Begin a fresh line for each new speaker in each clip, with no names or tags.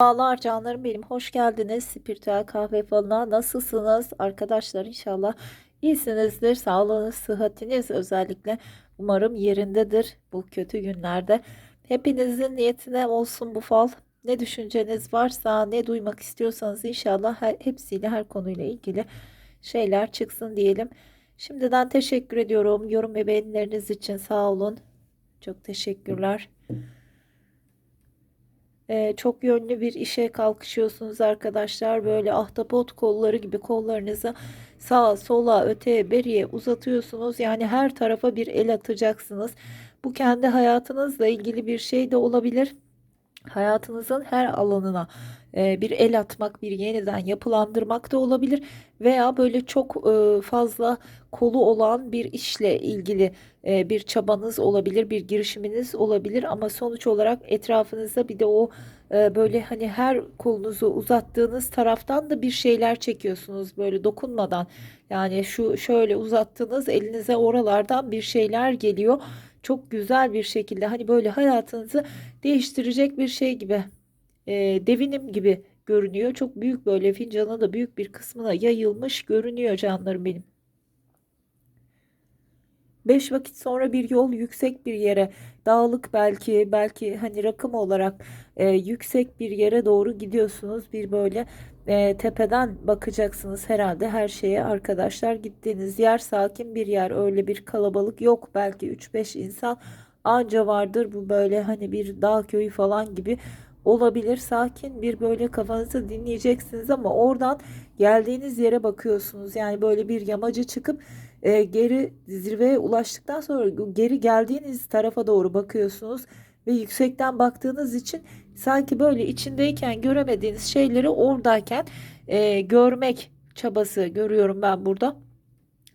Merhabalar canlarım benim. Hoş geldiniz Spiritüel Kahve Falı'na. Nasılsınız arkadaşlar? İnşallah iyisinizdir. Sağlığınız, sıhhatiniz özellikle umarım yerindedir bu kötü günlerde. Hepinizin niyetine olsun bu fal. Ne düşünceniz varsa, ne duymak istiyorsanız inşallah her, hepsiyle her konuyla ilgili şeyler çıksın diyelim. Şimdiden teşekkür ediyorum. Yorum ve beğenileriniz için sağ olun. Çok teşekkürler. Ee, çok yönlü bir işe kalkışıyorsunuz arkadaşlar. Böyle ahtapot kolları gibi kollarınızı sağa, sola, öteye, beriye uzatıyorsunuz. Yani her tarafa bir el atacaksınız. Bu kendi hayatınızla ilgili bir şey de olabilir. Hayatınızın her alanına e, bir el atmak, bir yeniden yapılandırmak da olabilir veya böyle çok e, fazla kolu olan bir işle ilgili e, bir çabanız olabilir, bir girişiminiz olabilir ama sonuç olarak etrafınızda bir de o böyle hani her kolunuzu uzattığınız taraftan da bir şeyler çekiyorsunuz böyle dokunmadan. Yani şu şöyle uzattığınız elinize oralardan bir şeyler geliyor. Çok güzel bir şekilde hani böyle hayatınızı değiştirecek bir şey gibi e, devinim gibi görünüyor. Çok büyük böyle fincanın da büyük bir kısmına yayılmış görünüyor canlarım benim. Beş vakit sonra bir yol yüksek bir yere dağlık belki belki hani rakım olarak e, yüksek bir yere doğru gidiyorsunuz bir böyle e, tepeden bakacaksınız herhalde. Her şeye arkadaşlar gittiğiniz yer sakin bir yer. Öyle bir kalabalık yok. Belki 3-5 insan anca vardır. Bu böyle hani bir dağ köyü falan gibi olabilir. Sakin bir böyle kafanızı dinleyeceksiniz ama oradan geldiğiniz yere bakıyorsunuz. Yani böyle bir yamacı çıkıp e, geri zirveye ulaştıktan sonra geri geldiğiniz tarafa doğru bakıyorsunuz ve yüksekten baktığınız için sanki böyle içindeyken göremediğiniz şeyleri oradayken e, görmek çabası görüyorum ben burada.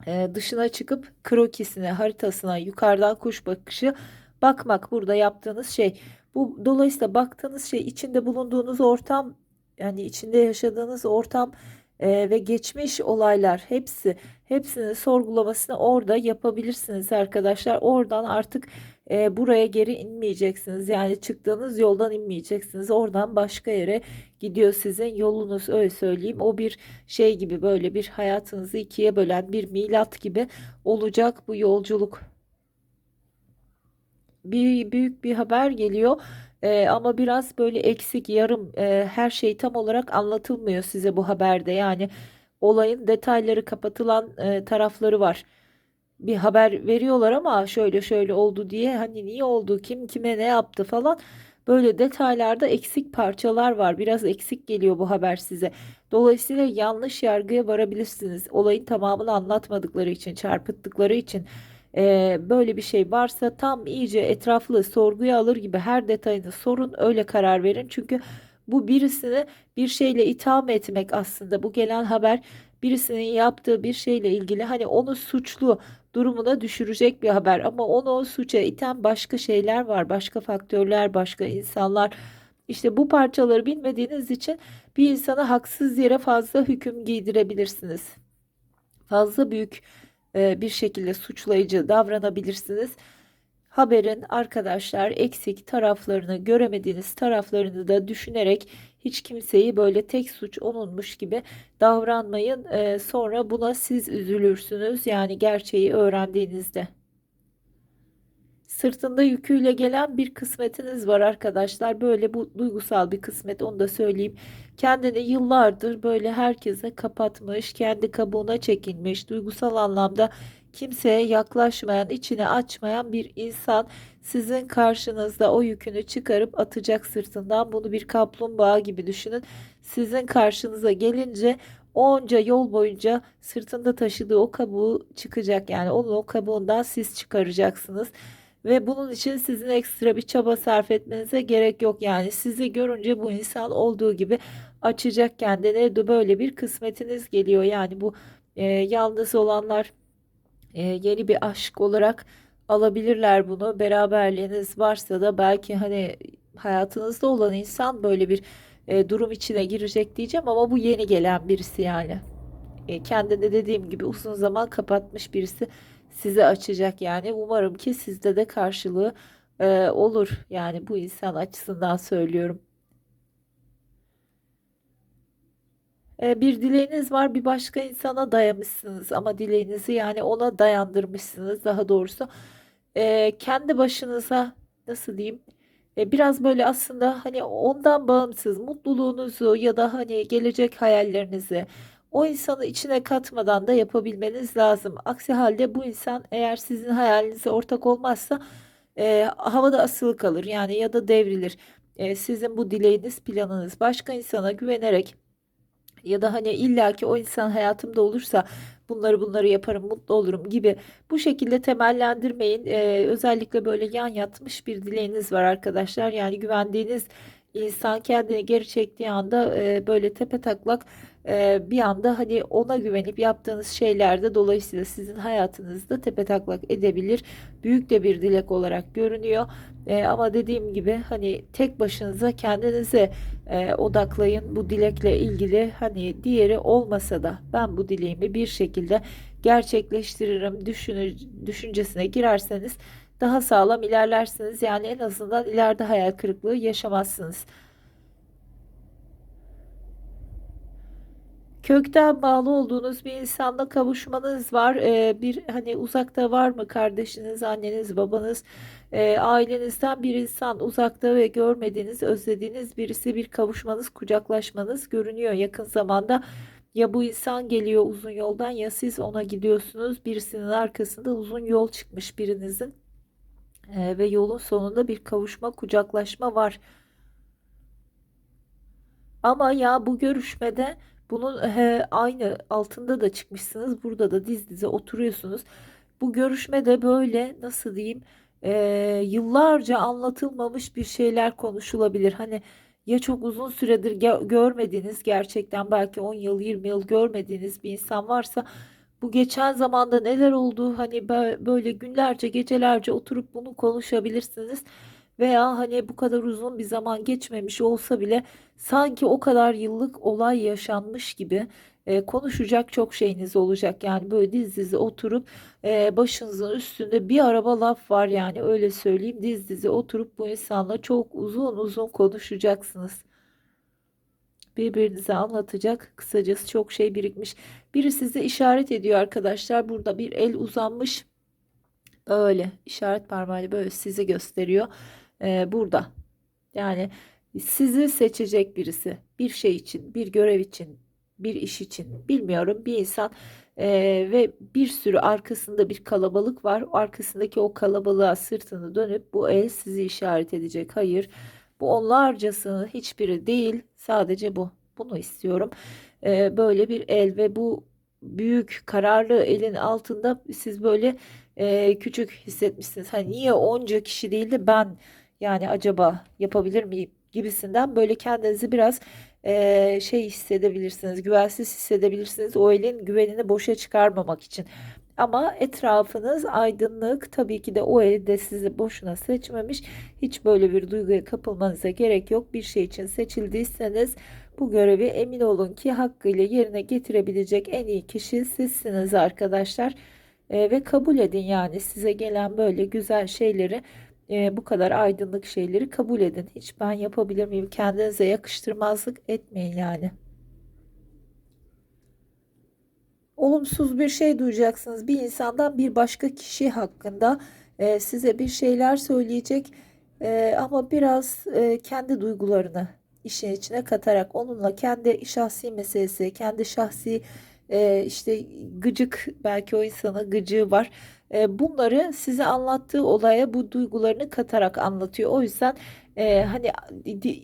E, dışına çıkıp krokisine, haritasına, yukarıdan kuş bakışı bakmak burada yaptığınız şey. Bu dolayısıyla baktığınız şey içinde bulunduğunuz ortam yani içinde yaşadığınız ortam e, ve geçmiş olaylar hepsi hepsini sorgulamasını orada yapabilirsiniz arkadaşlar. Oradan artık e, buraya geri inmeyeceksiniz. Yani çıktığınız yoldan inmeyeceksiniz. Oradan başka yere gidiyor sizin yolunuz öyle söyleyeyim. O bir şey gibi böyle bir hayatınızı ikiye bölen bir milat gibi olacak bu yolculuk. Bir büyük bir haber geliyor. Ee, ama biraz böyle eksik, yarım, e, her şey tam olarak anlatılmıyor size bu haberde. Yani olayın detayları kapatılan e, tarafları var. Bir haber veriyorlar ama şöyle şöyle oldu diye hani niye oldu, kim kime ne yaptı falan. Böyle detaylarda eksik parçalar var. Biraz eksik geliyor bu haber size. Dolayısıyla yanlış yargıya varabilirsiniz. Olayın tamamını anlatmadıkları için, çarpıttıkları için e, böyle bir şey varsa tam iyice etraflı sorguya alır gibi her detayını sorun öyle karar verin. Çünkü bu birisini bir şeyle itham etmek aslında bu gelen haber birisinin yaptığı bir şeyle ilgili hani onu suçlu durumuna düşürecek bir haber. Ama onu o suça iten başka şeyler var başka faktörler başka insanlar. İşte bu parçaları bilmediğiniz için bir insana haksız yere fazla hüküm giydirebilirsiniz. Fazla büyük e, bir şekilde suçlayıcı davranabilirsiniz. Haberin arkadaşlar eksik taraflarını göremediğiniz taraflarını da düşünerek hiç kimseyi böyle tek suç onunmuş gibi davranmayın. E, sonra buna siz üzülürsünüz yani gerçeği öğrendiğinizde. Sırtında yüküyle gelen bir kısmetiniz var arkadaşlar. Böyle bu duygusal bir kısmet onu da söyleyeyim. Kendini yıllardır böyle herkese kapatmış, kendi kabuğuna çekilmiş, duygusal anlamda kimseye yaklaşmayan, içini açmayan bir insan sizin karşınızda o yükünü çıkarıp atacak sırtından. Bunu bir kaplumbağa gibi düşünün. Sizin karşınıza gelince onca yol boyunca sırtında taşıdığı o kabuğu çıkacak. Yani onun o kabuğundan siz çıkaracaksınız ve bunun için sizin ekstra bir çaba sarf etmenize gerek yok. Yani sizi görünce bu insan olduğu gibi açacak kendine böyle bir kısmetiniz geliyor. Yani bu e, yalnız olanlar e, yeni bir aşk olarak alabilirler bunu. Beraberliğiniz varsa da belki hani hayatınızda olan insan böyle bir e, durum içine girecek diyeceğim ama bu yeni gelen birisi yani. E, kendini dediğim gibi uzun zaman kapatmış birisi size açacak yani. Umarım ki sizde de karşılığı e, olur. Yani bu insan açısından söylüyorum. E, bir dileğiniz var, bir başka insana dayamışsınız ama dileğinizi yani ona dayandırmışsınız daha doğrusu. E, kendi başınıza nasıl diyeyim? E, biraz böyle aslında hani ondan bağımsız mutluluğunuzu ya da hani gelecek hayallerinizi o insanı içine katmadan da yapabilmeniz lazım. Aksi halde bu insan eğer sizin hayalinize ortak olmazsa e, havada asılı kalır yani ya da devrilir. E, sizin bu dileğiniz, planınız başka insana güvenerek ya da hani illaki o insan hayatımda olursa bunları bunları yaparım, mutlu olurum gibi bu şekilde temellendirmeyin. Ee, özellikle böyle yan yatmış bir dileğiniz var arkadaşlar. Yani güvendiğiniz insan kendini geri çektiği anda e, böyle tepetaklak e, bir anda hani ona güvenip yaptığınız şeylerde dolayısıyla sizin hayatınızda tepetaklak edebilir. Büyük de bir dilek olarak görünüyor. E, ama dediğim gibi hani tek başınıza kendinize e, odaklayın bu dilekle ilgili hani diğeri olmasa da ben bu dileğimi bir şekilde gerçekleştiririm düşünü, düşüncesine girerseniz daha sağlam ilerlersiniz. Yani en azından ileride hayal kırıklığı yaşamazsınız. Kökten bağlı olduğunuz bir insanla kavuşmanız var. Ee, bir hani uzakta var mı kardeşiniz, anneniz, babanız, e, ailenizden bir insan uzakta ve görmediğiniz, özlediğiniz birisi bir kavuşmanız, kucaklaşmanız görünüyor yakın zamanda. Ya bu insan geliyor uzun yoldan ya siz ona gidiyorsunuz. Birisinin arkasında uzun yol çıkmış birinizin. Ee, ve yolun sonunda bir kavuşma, kucaklaşma var. Ama ya bu görüşmede bunun he, aynı altında da çıkmışsınız. Burada da diz dize oturuyorsunuz. Bu görüşmede böyle nasıl diyeyim e, yıllarca anlatılmamış bir şeyler konuşulabilir. Hani ya çok uzun süredir ge- görmediğiniz gerçekten belki 10 yıl 20 yıl görmediğiniz bir insan varsa bu geçen zamanda neler oldu hani bö- böyle günlerce gecelerce oturup bunu konuşabilirsiniz. Veya hani bu kadar uzun bir zaman geçmemiş olsa bile sanki o kadar yıllık olay yaşanmış gibi e, konuşacak çok şeyiniz olacak. Yani böyle diz dize oturup e, başınızın üstünde bir araba laf var yani öyle söyleyeyim. Diz dize oturup bu insanla çok uzun uzun konuşacaksınız. Birbirinize anlatacak kısacası çok şey birikmiş. Biri size işaret ediyor arkadaşlar. Burada bir el uzanmış. Böyle işaret parmağıyla böyle sizi gösteriyor e, burada. Yani sizi seçecek birisi bir şey için, bir görev için, bir iş için bilmiyorum bir insan e, ve bir sürü arkasında bir kalabalık var. Arkasındaki o kalabalığa sırtını dönüp bu el sizi işaret edecek. Hayır, bu onlarcasının hiçbiri değil. Sadece bu. Bunu istiyorum. E, böyle bir el ve bu büyük kararlı elin altında siz böyle e, küçük hissetmişsiniz. Hani niye onca kişi değil de ben yani acaba yapabilir miyim gibisinden böyle kendinizi biraz eee, şey hissedebilirsiniz, güvensiz hissedebilirsiniz. O elin güvenini boşa çıkarmamak için. Ama etrafınız aydınlık. Tabii ki de o eli de sizi boşuna seçmemiş. Hiç böyle bir duyguya kapılmanıza gerek yok. Bir şey için seçildiyseniz bu görevi emin olun ki hakkıyla yerine getirebilecek en iyi kişi sizsiniz arkadaşlar. Eee, ve kabul edin yani size gelen böyle güzel şeyleri e, bu kadar aydınlık şeyleri kabul edin. Hiç ben yapabilir miyim? Kendinize yakıştırmazlık etmeyin yani. Olumsuz bir şey duyacaksınız bir insandan bir başka kişi hakkında e, size bir şeyler söyleyecek E, ama biraz e, kendi duygularını işin içine katarak onunla kendi şahsi meselesi, kendi şahsi e, işte gıcık belki o insana gıcığı var. E, bunları size anlattığı olaya bu duygularını katarak anlatıyor. O yüzden e, hani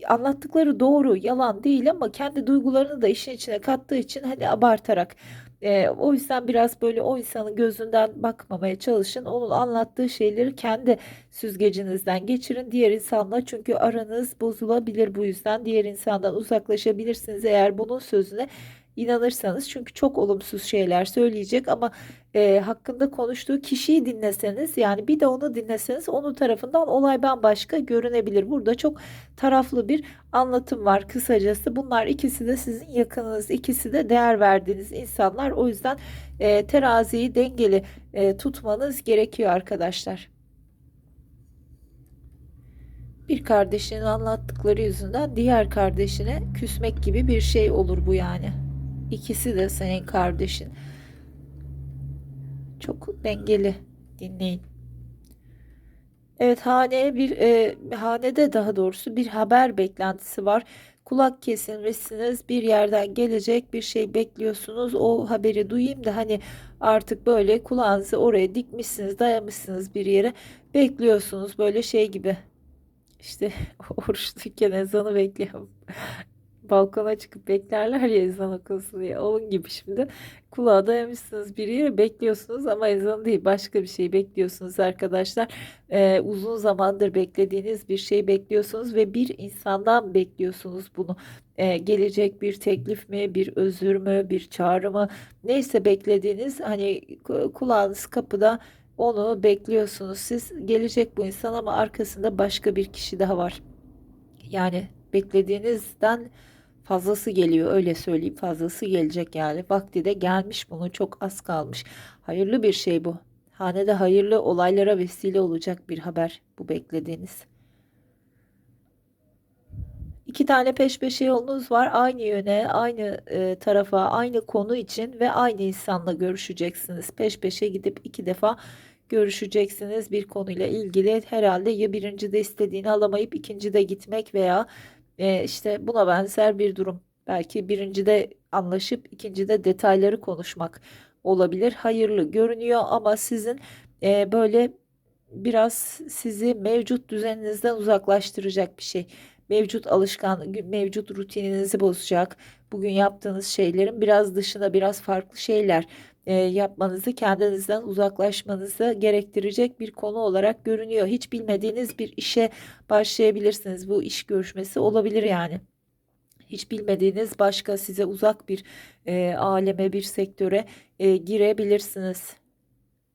anlattıkları doğru, yalan değil ama kendi duygularını da işin içine kattığı için hani abartarak. E, o yüzden biraz böyle o insanın gözünden bakmamaya çalışın. Onun anlattığı şeyleri kendi süzgecinizden geçirin diğer insanla çünkü aranız bozulabilir bu yüzden diğer insandan uzaklaşabilirsiniz eğer bunun sözüne inanırsanız çünkü çok olumsuz şeyler söyleyecek ama e, hakkında konuştuğu kişiyi dinleseniz yani bir de onu dinleseniz onun tarafından olay bambaşka görünebilir. Burada çok taraflı bir anlatım var kısacası. Bunlar ikisi de sizin yakınınız, ikisi de değer verdiğiniz insanlar. O yüzden e, teraziyi dengeli e, tutmanız gerekiyor arkadaşlar. Bir kardeşinin anlattıkları yüzünden diğer kardeşine küsmek gibi bir şey olur bu yani. İkisi de senin kardeşin. Çok dengeli. Dinleyin. Evet haneye bir e, hanede daha doğrusu bir haber beklentisi var. Kulak kesilmişsiniz bir yerden gelecek bir şey bekliyorsunuz o haberi duyayım da hani artık böyle kulağınızı oraya dikmişsiniz dayamışsınız bir yere bekliyorsunuz böyle şey gibi işte oruçluyken ezanı bekliyor balkona çıkıp beklerler ya ezan okunsun diye. Onun gibi şimdi kulağa dayamışsınız bir yere bekliyorsunuz ama ezan değil başka bir şey bekliyorsunuz arkadaşlar. Ee, uzun zamandır beklediğiniz bir şey bekliyorsunuz ve bir insandan bekliyorsunuz bunu. Ee, gelecek bir teklif mi, bir özür mü, bir çağrı mı neyse beklediğiniz hani ku- kulağınız kapıda onu bekliyorsunuz. Siz gelecek bu insan ama arkasında başka bir kişi daha var. Yani beklediğinizden fazlası geliyor öyle söyleyeyim fazlası gelecek yani. Vakti de gelmiş bunun çok az kalmış. Hayırlı bir şey bu. Hanede hayırlı olaylara vesile olacak bir haber bu beklediğiniz. İki tane peş peşe yolunuz var aynı yöne aynı e, tarafa aynı konu için ve aynı insanla görüşeceksiniz. Peş peşe gidip iki defa görüşeceksiniz bir konuyla ilgili. Herhalde ya birinci de istediğini alamayıp ikinci de gitmek veya e, işte buna benzer bir durum. Belki birincide anlaşıp ikincide detayları konuşmak olabilir. Hayırlı görünüyor ama sizin e, böyle biraz sizi mevcut düzeninizden uzaklaştıracak bir şey. Mevcut alışkan, mevcut rutininizi bozacak. Bugün yaptığınız şeylerin biraz dışında biraz farklı şeyler e, yapmanızı, kendinizden uzaklaşmanızı gerektirecek bir konu olarak görünüyor. Hiç bilmediğiniz bir işe başlayabilirsiniz. Bu iş görüşmesi olabilir yani. Hiç bilmediğiniz başka size uzak bir e, aleme, bir sektöre e, girebilirsiniz.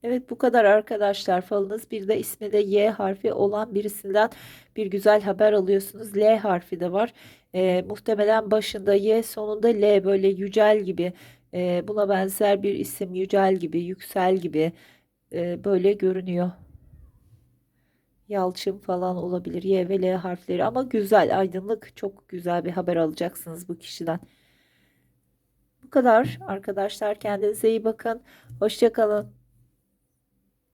Evet bu kadar arkadaşlar falınız. Bir de ismi de Y harfi olan birisinden bir güzel haber alıyorsunuz. L harfi de var. E, muhtemelen başında Y sonunda L böyle yücel gibi e, buna benzer bir isim yücel gibi yüksel gibi e, böyle görünüyor. Yalçın falan olabilir. Y ve L harfleri ama güzel, aydınlık, çok güzel bir haber alacaksınız bu kişiden. Bu kadar arkadaşlar. Kendinize iyi bakın. Hoşça kalın.